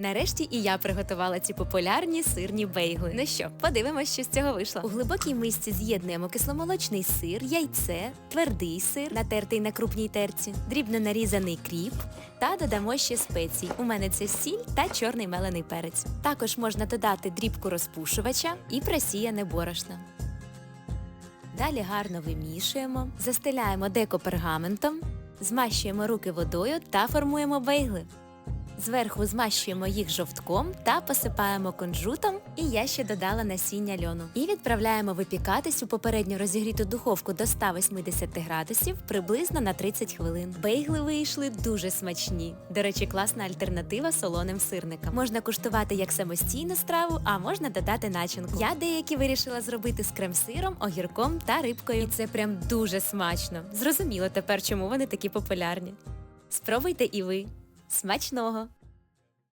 Нарешті і я приготувала ці популярні сирні бейгли. Ну що, подивимось, що з цього вийшло. У глибокій мисці з'єднуємо кисломолочний сир, яйце, твердий сир, натертий на крупній терці, дрібно нарізаний кріп та додамо ще спецій. У мене це сіль та чорний мелений перець. Також можна додати дрібку розпушувача і просіяне борошно. Далі гарно вимішуємо, застеляємо деко пергаментом, змащуємо руки водою та формуємо бейгли. Зверху змащуємо їх жовтком та посипаємо кунжутом, і я ще додала насіння льону. І відправляємо випікатись у попередньо розігріту духовку до 180 градусів приблизно на 30 хвилин. Бейгли вийшли дуже смачні. До речі, класна альтернатива солоним сирникам. Можна куштувати як самостійну страву, а можна додати начинку. Я деякі вирішила зробити з крем-сиром, огірком та рибкою. І це прям дуже смачно. Зрозуміло тепер, чому вони такі популярні. Спробуйте і ви. Смачного!